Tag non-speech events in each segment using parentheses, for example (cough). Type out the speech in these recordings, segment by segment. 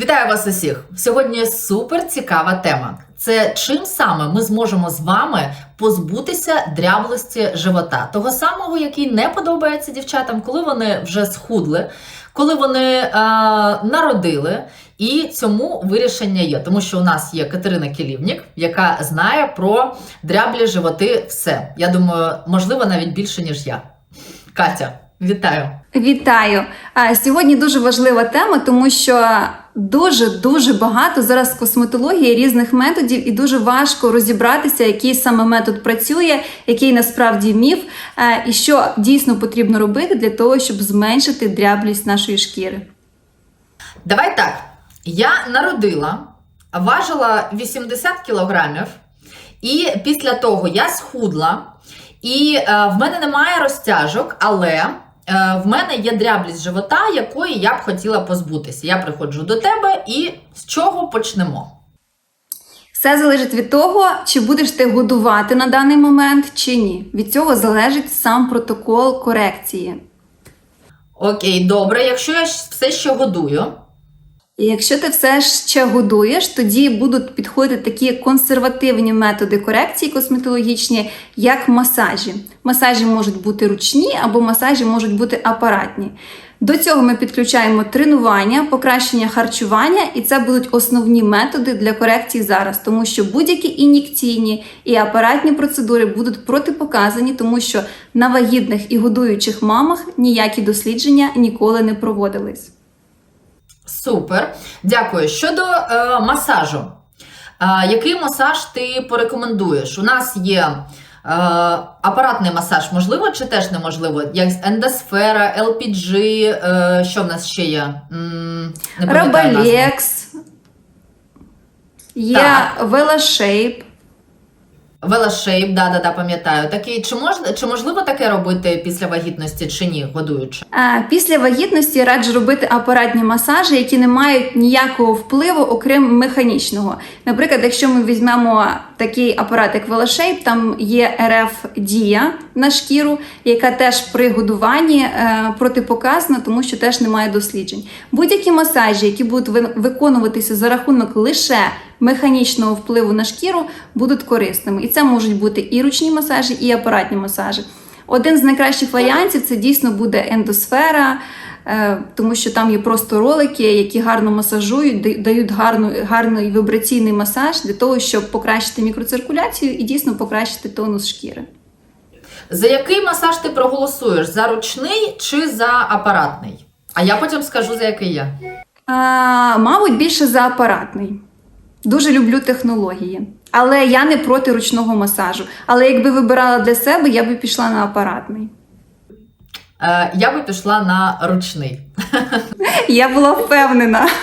Вітаю вас усіх! Сьогодні супер цікава тема. Це чим саме ми зможемо з вами позбутися дряблості живота, того самого, який не подобається дівчатам, коли вони вже схудли, коли вони е, народили. І цьому вирішення є, тому що у нас є Катерина Кілівнік, яка знає про дряблі животи все. Я думаю, можливо, навіть більше ніж я. Катя, вітаю! Вітаю! Сьогодні дуже важлива тема, тому що дуже дуже багато зараз косметології різних методів, і дуже важко розібратися, який саме метод працює, який насправді міф, е, і що дійсно потрібно робити для того, щоб зменшити дряблість нашої шкіри. Давай так. Я народила, важила 80 кілограмів, і після того я схудла, і е, в мене немає розтяжок, але в мене є дряблість живота, якої я б хотіла позбутися. Я приходжу до тебе і з чого почнемо? Все залежить від того, чи будеш ти годувати на даний момент, чи ні. Від цього залежить сам протокол корекції. Окей, добре, якщо я все ще годую. Якщо ти все ще годуєш, тоді будуть підходити такі консервативні методи корекції косметологічні, як масажі. Масажі можуть бути ручні або масажі можуть бути апаратні. До цього ми підключаємо тренування, покращення харчування, і це будуть основні методи для корекції зараз, тому що будь-які ін'єкційні і апаратні процедури будуть протипоказані, тому що на вагітних і годуючих мамах ніякі дослідження ніколи не проводились. Супер. Дякую. Щодо е, масажу. Е, який масаж ти порекомендуєш? У нас є е, апаратний масаж, можливо, чи теж неможливо? Як ендосфера, LPG, е, що в нас ще є? Рабелекс, є велошейп. Велошейп, да, да, да, пам'ятаю. Такий, чи, мож, чи можливо таке робити після вагітності, чи ні, годуючи? Після вагітності раджу робити апаратні масажі, які не мають ніякого впливу, окрім механічного. Наприклад, якщо ми візьмемо такий апарат, як велошейп, там є РФ дія на шкіру, яка теж при годуванні е, протипоказана, тому що теж немає досліджень. Будь-які масажі, які будуть ви- виконуватися за рахунок лише механічного впливу на шкіру, будуть корисними. І це можуть бути і ручні масажі, і апаратні масажі. Один з найкращих варіантів це дійсно буде ендосфера, е, тому що там є просто ролики, які гарно масажують, дають гарну, гарний вібраційний масаж для того, щоб покращити мікроциркуляцію і дійсно покращити тонус шкіри. За який масаж ти проголосуєш? За ручний чи за апаратний? А я потім скажу, за який я. А, мабуть, більше за апаратний. Дуже люблю технології. Але я не проти ручного масажу. Але якби вибирала для себе, я би пішла на апаратний. Е, я би пішла на ручний. Я була впевнена. (laughs)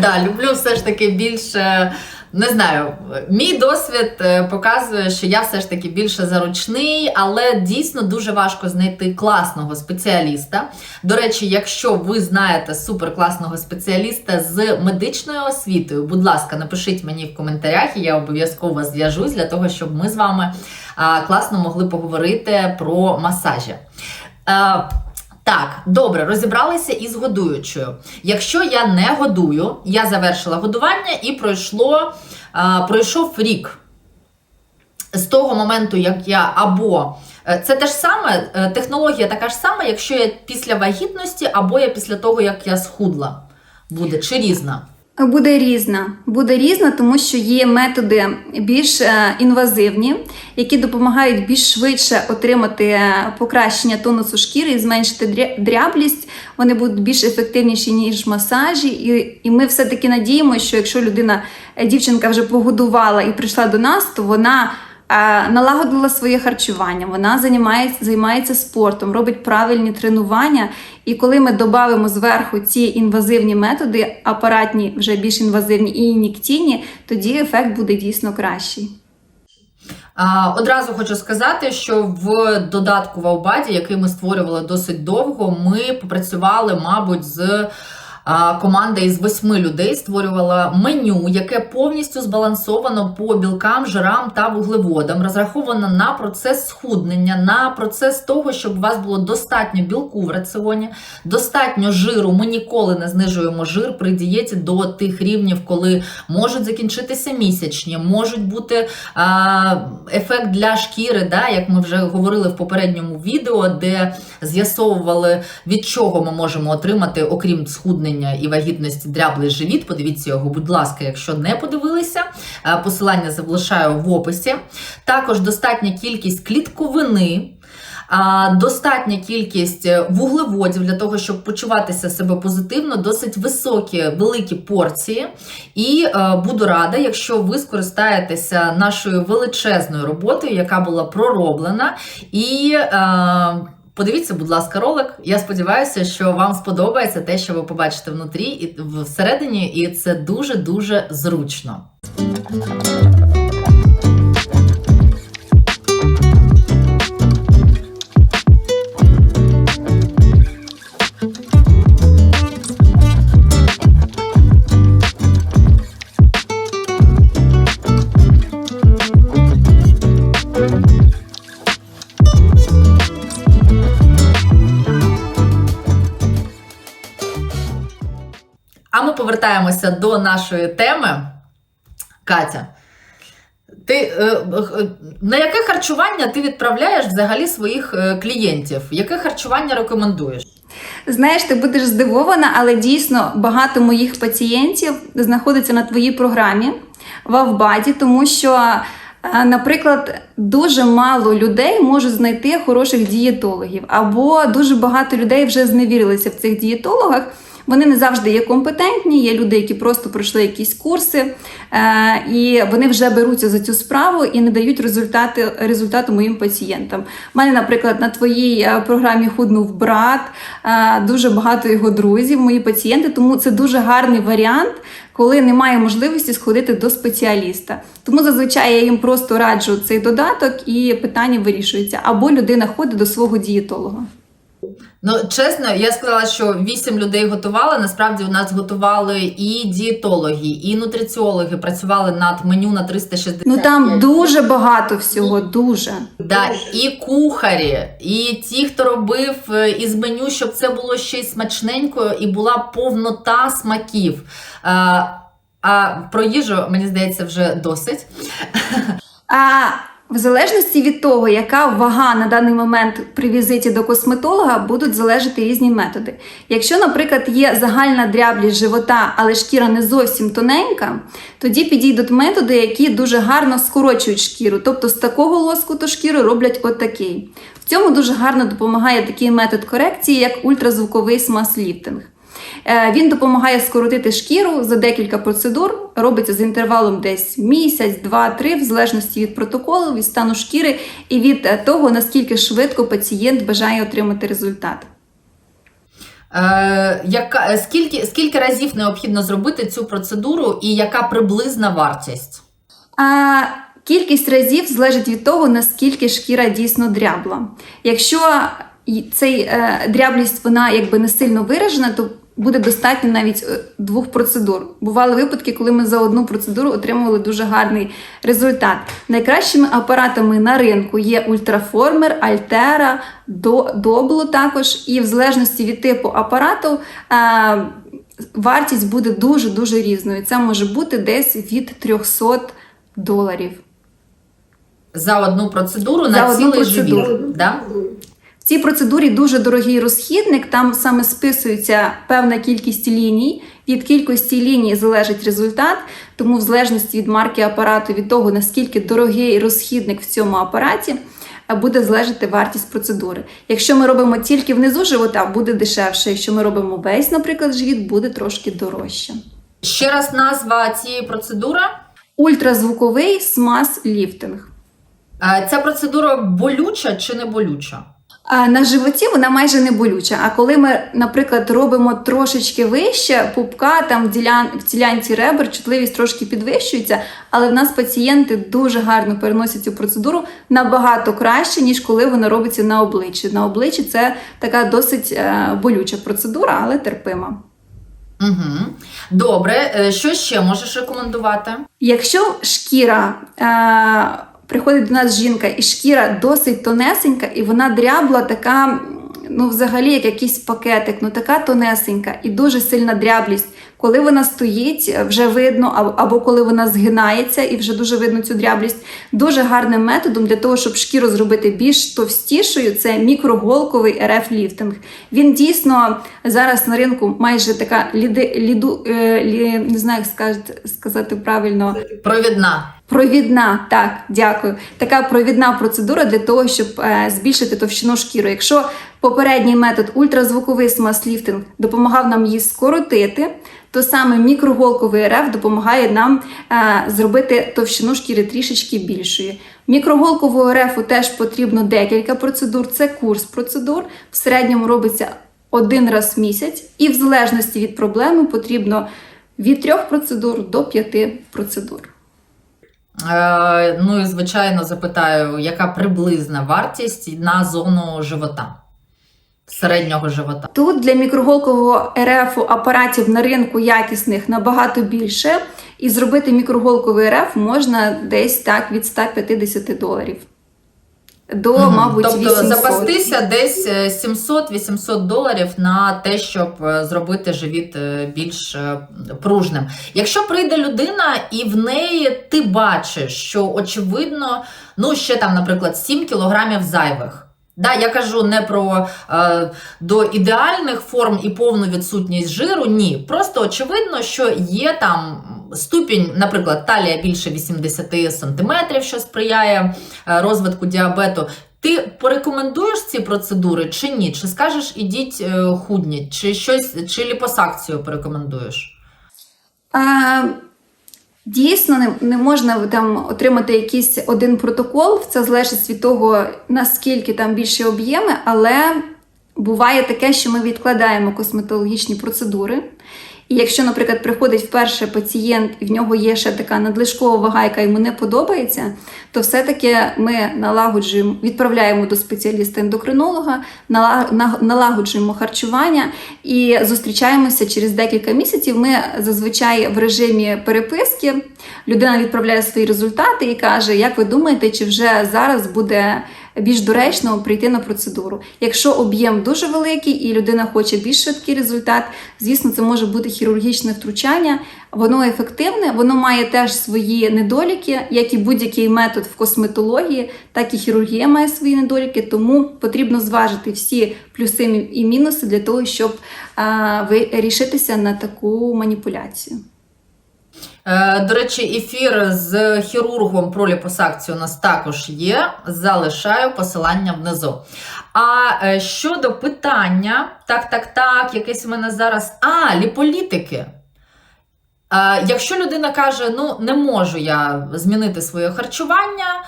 Да, люблю все ж таки більше. Не знаю, мій досвід е, показує, що я все ж таки більше заручний, але дійсно дуже важко знайти класного спеціаліста. До речі, якщо ви знаєте суперкласного спеціаліста з медичною освітою, будь ласка, напишіть мені в коментарях, і я обов'язково зв'яжусь для того, щоб ми з вами класно могли поговорити про масажі. Так, добре, розібралися із годуючою. Якщо я не годую, я завершила годування і пройшло, е, пройшов рік з того моменту, як я або е, це те ж саме, е, технологія така ж сама, якщо я після вагітності, або я після того, як я схудла, буде чи різна. Буде різна. Буде різна, тому що є методи більш е, інвазивні, які допомагають більш швидше отримати е, покращення тонусу шкіри і зменшити дря- дряблість. Вони будуть більш ефективніші, ніж масажі. І, і ми все-таки надіємося, що якщо людина, е, дівчинка вже погодувала і прийшла до нас, то вона. Е, Налагодила своє харчування, вона займається, займається спортом, робить правильні тренування. І коли ми додамо зверху ці інвазивні методи, апаратні, вже більш інвазивні і ін'єкційні, тоді ефект буде дійсно кращий. Одразу хочу сказати, що в додатку в Аубаді, який ми створювали досить довго, ми попрацювали, мабуть, з команда із восьми людей створювала меню, яке повністю збалансовано по білкам, жирам та вуглеводам, розраховано на процес схуднення, на процес того, щоб у вас було достатньо білку в раціоні, достатньо жиру. Ми ніколи не знижуємо жир при дієті до тих рівнів, коли можуть закінчитися місячні, можуть бути а, ефект для шкіри, да, як ми вже говорили в попередньому відео, де з'ясовували, від чого ми можемо отримати, окрім схуднення і вагітності, дряблий живіт. Подивіться його, будь ласка, якщо не подивилися. Е, Посилання залишаю в описі. Також достатня кількість клітковини. Достатня кількість е, вуглеводів для того, щоб почуватися себе позитивно, досить високі, великі порції. І е, буду рада, якщо ви скористаєтеся нашою величезною роботою, яка була пророблена. І е, подивіться, будь ласка, ролик. Я сподіваюся, що вам сподобається те, що ви побачите внутрі і всередині, і це дуже дуже зручно. Повертаємося до нашої теми. Катя, ти, е, е, на яке харчування ти відправляєш взагалі своїх е, клієнтів? Яке харчування рекомендуєш? Знаєш, ти будеш здивована, але дійсно багато моїх пацієнтів знаходиться на твоїй програмі в Авбаді, тому що, наприклад, дуже мало людей можуть знайти хороших дієтологів, або дуже багато людей вже зневірилися в цих дієтологах. Вони не завжди є компетентні, є люди, які просто пройшли якісь курси, е, і вони вже беруться за цю справу і не дають результати, результату моїм пацієнтам. У мене, наприклад, на твоїй е, програмі худнув брат, е, дуже багато його друзів, мої пацієнти, тому це дуже гарний варіант, коли немає можливості сходити до спеціаліста. Тому зазвичай я їм просто раджу цей додаток і питання вирішується. Або людина ходить до свого дієтолога. Ну, чесно, я сказала, що вісім людей готували. Насправді у нас готували і дієтологи, і нутриціологи працювали над меню на 360. Ну там дуже багато всього, дуже. Да, і кухарі, і ті, хто робив е, із меню, щоб це було ще й смачненько і була повнота смаків. А, а про їжу, мені здається, вже досить. А в залежності від того, яка вага на даний момент при візиті до косметолога, будуть залежати різні методи. Якщо, наприклад, є загальна дряблість живота, але шкіра не зовсім тоненька, тоді підійдуть методи, які дуже гарно скорочують шкіру. Тобто з такого лоскуту шкіри роблять отакий. В цьому дуже гарно допомагає такий метод корекції, як ультразвуковий смаз-ліфтинг. Е, Він допомагає скоротити шкіру за декілька процедур, робиться з інтервалом десь місяць, два-три, в залежності від протоколу, від стану шкіри і від е, того, наскільки швидко пацієнт бажає отримати результат. Е, яка, скільки, скільки разів необхідно зробити цю процедуру і яка приблизна вартість? А кількість разів залежить від того, наскільки шкіра дійсно дрябла. Якщо цей е, дряблість вона якби не сильно виражена, то буде достатньо навіть е, двох процедур. Бували випадки, коли ми за одну процедуру отримували дуже гарний результат. Найкращими апаратами на ринку є ультраформер, Альтера, До- Добло також. І в залежності від типу апарату. е, Вартість буде дуже дуже різною. Це може бути десь від 300 доларів. За одну процедуру За на цілий процедуру. живіт. Да? В цій процедурі дуже дорогий розхідник, там саме списується певна кількість ліній. Від кількості ліній залежить результат, тому в залежності від марки апарату, від того, наскільки дорогий розхідник в цьому апараті, е, буде залежати вартість процедури. Якщо ми робимо тільки внизу живота, буде дешевше. Якщо ми робимо весь, наприклад, живіт, буде трошки дорожче. Ще раз назва цієї процедури. Ультразвуковий смаз-ліфтинг. Е, Ця процедура болюча чи не болюча? На животі вона майже не болюча. А коли ми, наприклад, робимо трошечки вище пупка, там в, ділян... в ділянці ребер чутливість трошки підвищується, але в нас пацієнти дуже гарно переносять цю процедуру набагато краще, ніж коли вона робиться на обличчі. На обличчі це така досить е, болюча процедура, але терпима. Угу. Добре, Е, що ще можеш рекомендувати? Якщо шкіра е, приходить до нас жінка, і шкіра досить тонесенька, і вона дрябла, така, ну, взагалі, як якийсь пакетик, ну така тонесенька і дуже сильна дряблість. Коли вона стоїть, е, вже видно, або- коли вона згинається, і вже дуже видно цю дряблість. Дуже гарним методом для того, щоб шкіру зробити більш товстішою, це мікроголковий РФ ліфтинг. Він дійсно зараз на ринку майже така ліди, ліду, е, лі, не знаю, як сказати, сказати правильно. Провідна. Провідна, так, дякую. Така провідна процедура для того, щоб е, збільшити товщину шкіри. Якщо попередній метод ультразвуковий смаз-ліфтинг допомагав нам її скоротити, то саме мікроголковий РФ допомагає нам е, зробити товщину шкіри трішечки більшою. Мікроголкового РФу теж потрібно декілька процедур. Це курс процедур. В середньому робиться один раз в місяць, і в залежності від проблеми потрібно від трьох процедур до п'яти процедур. Е, ну і звичайно запитаю, яка приблизна вартість на зону живота, середнього живота. Тут для мікроголкового РФ апаратів на ринку якісних набагато більше, і зробити мікроголковий РФ можна десь так від 150 доларів до, Мгм. мабуть, тобто 800. запастися десь е, 700-800 доларів на те, щоб е, зробити живіт е, більш е, пружним. Якщо прийде людина і в неї ти бачиш, що очевидно, ну ще там, наприклад, 7 кілограмів зайвих. Да, я кажу не про е, до ідеальних форм і повну відсутність жиру. Ні, просто очевидно, що є там ступінь, наприклад, талія більше 80 см, що сприяє е, розвитку діабету. Ти порекомендуєш ці процедури чи ні? Чи скажеш ідіть е, худніть, чи щось, чи ліпосакцію порекомендуєш? А, дійсно, не, не можна там отримати якийсь один протокол. Це залежить від того, наскільки там більші об'єми, але буває таке, що ми відкладаємо косметологічні процедури. І якщо, наприклад, приходить вперше пацієнт, і в нього є ще така надлишкова вага, яка йому не подобається, то все-таки ми налагоджуємо, відправляємо до спеціаліста-ендокринолога, нала- налагоджуємо харчування і зустрічаємося через декілька місяців. Ми зазвичай в режимі переписки. Людина відправляє свої результати і каже: Як ви думаєте, чи вже зараз буде більш доречно прийти на процедуру? Якщо об'єм дуже великий і людина хоче більш швидкий результат, звісно, це може бути хірургічне втручання. Воно ефективне, воно має теж свої недоліки, як і будь-який метод в косметології, так і хірургія має свої недоліки. Тому потрібно зважити всі плюси і мінуси для того, щоб ви рішитися на таку маніпуляцію. Е, До речі, ефір з хірургом про ліпосакцію у нас також є. Залишаю посилання внизу. А е, щодо питання, так, так, так, якесь у мене зараз. А, ліполітики. Е, Якщо людина каже, ну не можу я змінити своє харчування,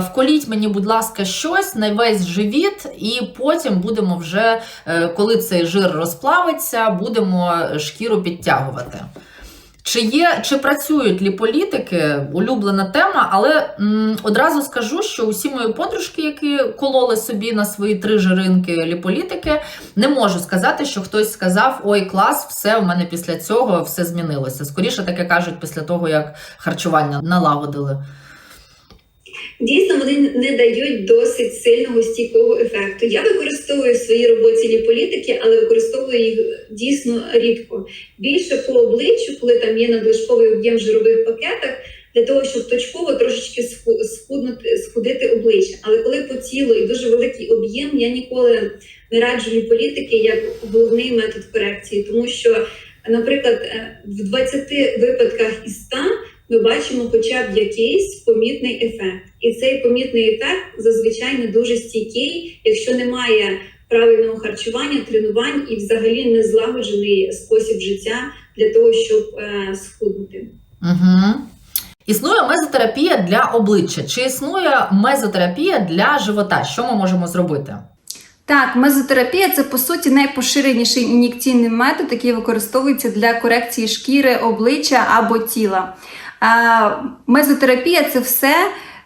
вколіть мені, будь ласка, щось на весь живіт, і потім будемо вже, коли цей жир розплавиться, будемо шкіру підтягувати. Чи є, чи працюють ліполітики, улюблена тема, але м, одразу скажу, що усі мої подружки, які кололи собі на свої три жиринки ліполітики, не можу сказати, що хтось сказав: ой, клас, все, у мене після цього все змінилося. Скоріше таке кажуть після того, як харчування налагодили. Дійсно, вони не дають досить сильного стійкого ефекту. Я використовую в своїй роботі ліполітики, але використовую їх дійсно рідко. Більше по обличчю, коли там є надлишковий об'єм жирових пакетах, для того, щоб точково трошечки сху- схуднути, схудити обличчя. Але коли по тілу і дуже великий об'єм, я ніколи не раджу ліполітики як головний метод корекції, тому що, наприклад, е, в 20 випадках із 100 ми бачимо хоча б якийсь помітний ефект. І цей помітний ефект зазвичай не дуже стійкий, якщо немає правильного харчування, тренувань і взагалі не злагоджений спосіб життя для того, щоб е, схуднути. Угу. Існує мезотерапія для обличчя. Чи існує мезотерапія для живота? Що ми можемо зробити? Так, мезотерапія це по суті найпоширеніший ін'єкційний метод, який використовується для корекції шкіри, обличчя або тіла. Мезотерапія це все,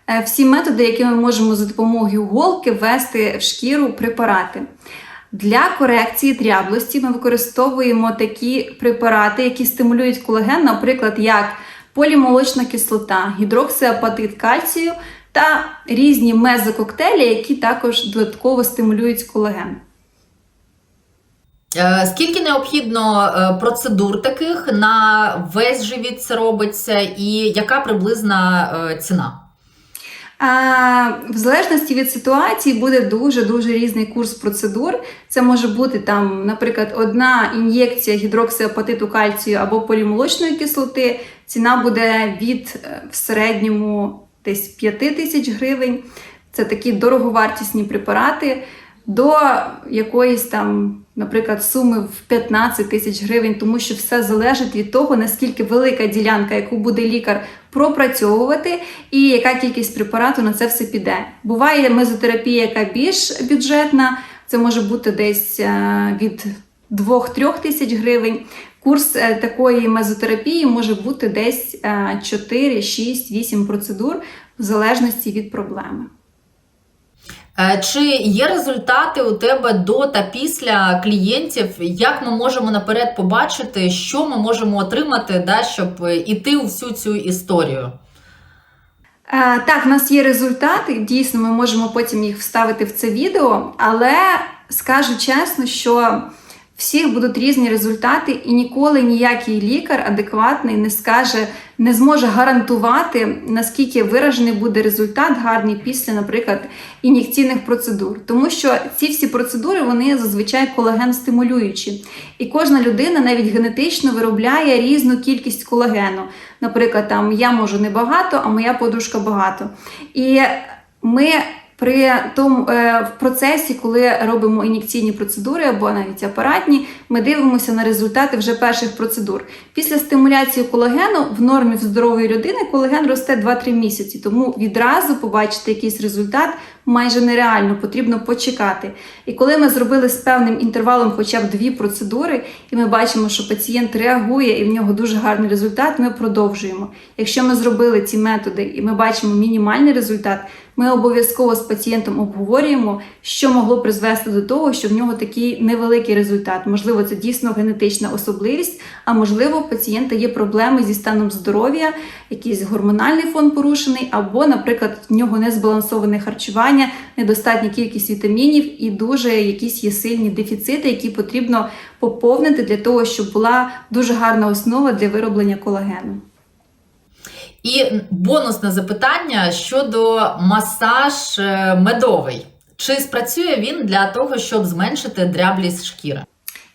е, всі методи, які ми можемо за допомогою голки ввести в шкіру препарати. Для корекції дряблості ми використовуємо такі препарати, які стимулюють колаген, наприклад, як полімолочна кислота, гідроксиапатит кальцію та різні мезококтейлі, які також додатково стимулюють колаген. Е, Скільки необхідно е, процедур таких на весь живіт це робиться, і яка приблизна е, ціна? В залежності від ситуації буде дуже дуже різний курс процедур. Це може бути там, наприклад, одна ін'єкція гідроксиапатиту кальцію або полімолочної кислоти. Ціна буде від в середньому десь 5 тисяч гривень. Це такі дороговартісні препарати. До якоїсь там, наприклад, суми в 15 тисяч гривень, тому що все залежить від того, наскільки велика ділянка, яку буде лікар пропрацьовувати, і яка кількість препарату на це все піде. Буває мезотерапія, яка більш бюджетна, це може бути десь е, від 2-3 тисяч гривень. Курс е, такої мезотерапії може бути десь е, 4, 6, 8 процедур в залежності від проблеми. Е, Чи є результати у тебе до та після клієнтів? Як ми можемо наперед побачити, що ми можемо отримати, да, щоб е, іти у всю цю історію? Е, Так, в нас є результати. Дійсно, ми можемо потім їх вставити в це відео, але скажу чесно, що всіх будуть різні результати, і ніколи ніякий лікар адекватний не скаже, не зможе гарантувати, наскільки виражений буде результат гарний після, наприклад, ін'єкційних процедур. Тому що ці всі процедури вони зазвичай колаген стимулюючі. І кожна людина навіть генетично виробляє різну кількість колагену. Наприклад, там я можу не багато, а моя подружка багато. І ми при тому е, в процесі, коли робимо ін'єкційні процедури або навіть апаратні, ми дивимося на результати вже перших процедур. Після стимуляції колагену в нормі в здорової людини колаген росте 2-3 місяці, тому відразу побачити якийсь результат майже нереально, потрібно почекати. І коли ми зробили з певним інтервалом хоча б дві процедури, і ми бачимо, що пацієнт реагує і в нього дуже гарний результат, ми продовжуємо. Якщо ми зробили ці методи і ми бачимо мінімальний результат, ми обов'язково з пацієнтом обговорюємо, що могло призвести до того, що в нього такий невеликий результат. Можливо, це дійсно генетична особливість, а можливо, у пацієнта є проблеми зі станом здоров'я, якийсь гормональний фон порушений, або, наприклад, в нього незбалансоване харчування, недостатня кількість вітамінів і дуже якісь є сильні дефіцити, які потрібно поповнити для того, щоб була дуже гарна основа для вироблення колагену. І бонусне запитання щодо масаж е, медовий. Чи спрацює він для того, щоб зменшити дряблість шкіри?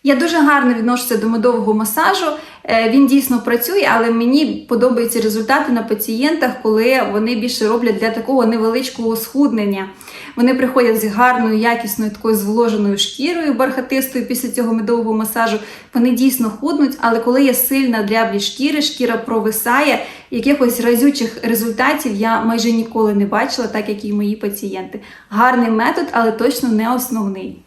Я дуже гарно відношуся до медового масажу. Е, Він дійсно працює, але мені подобаються результати на пацієнтах, коли вони більше роблять для такого невеличкого схуднення. Вони приходять з гарною, якісною такою зволоженою шкірою, бархатистою після цього медового масажу. Вони дійсно худнуть, але коли є сильна дряблі шкіри, шкіра провисає. Якихось разючих результатів я майже ніколи не бачила, так як і мої пацієнти. Гарний метод, але точно не основний.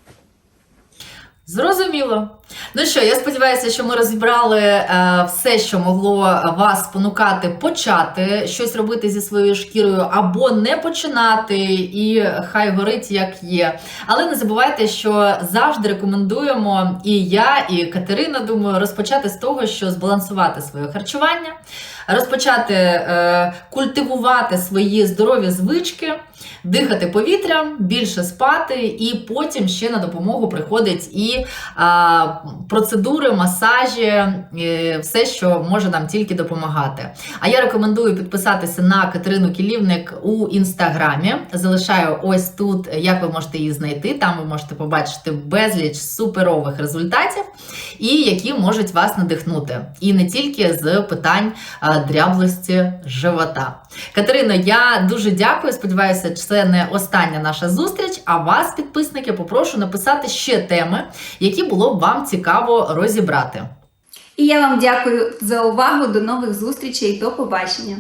Зрозуміло. Ну що, я сподіваюся, що ми розібрали е, все, що могло вас спонукати почати щось робити зі своєю шкірою, або не починати, і хай горить як є. Але не забувайте, що завжди рекомендуємо і я, і Катерина, думаю, розпочати з того, що збалансувати своє харчування, розпочати е, культивувати свої здорові звички, дихати повітрям, більше спати, і потім ще на допомогу приходить і а, процедури, масажі, е, все, що може нам тільки допомагати. А я рекомендую підписатися на Катерину Кілівник у інстаграмі. Залишаю ось тут, як ви можете її знайти. Там ви можете побачити безліч суперових результатів, і які можуть вас надихнути. І не тільки з питань дряблості живота. Катерино, я дуже дякую. Сподіваюся, це не остання наша зустріч. А вас, підписники, попрошу написати ще теми, які було б вам цікаво розібрати. І я вам дякую за увагу. До нових зустрічей. До побачення.